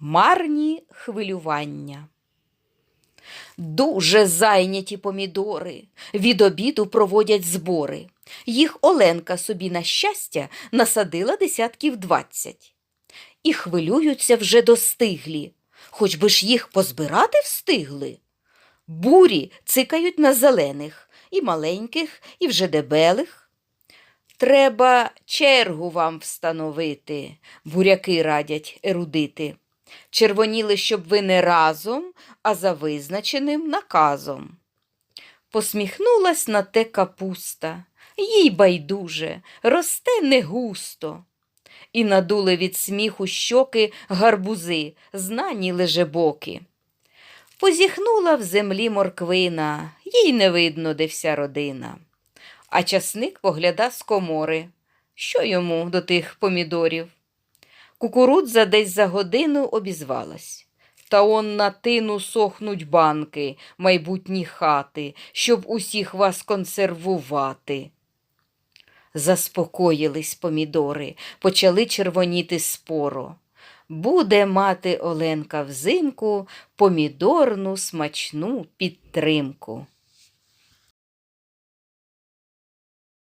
Марні хвилювання. Дуже зайняті помідори. Від обіду проводять збори. Їх Оленка собі на щастя насадила десятків двадцять. І хвилюються вже достиглі, хоч би ж їх позбирати встигли. Бурі цикають на зелених, і маленьких, і вже дебелих. Треба чергу вам встановити, буряки радять ерудити. Червоніли, щоб ви не разом, а за визначеним наказом. Посміхнулась на те капуста, їй байдуже, росте не густо. І надули від сміху щоки гарбузи, знані лежебоки. Позіхнула в землі морквина, їй не видно, де вся родина. А часник погляда з комори. Що йому до тих помідорів? Кукурудза десь за годину обізвалась. Та он на тину сохнуть банки, майбутні хати, щоб усіх вас консервувати. Заспокоїлись помідори, почали червоніти споро. Буде мати Оленка взимку помідорну смачну підтримку.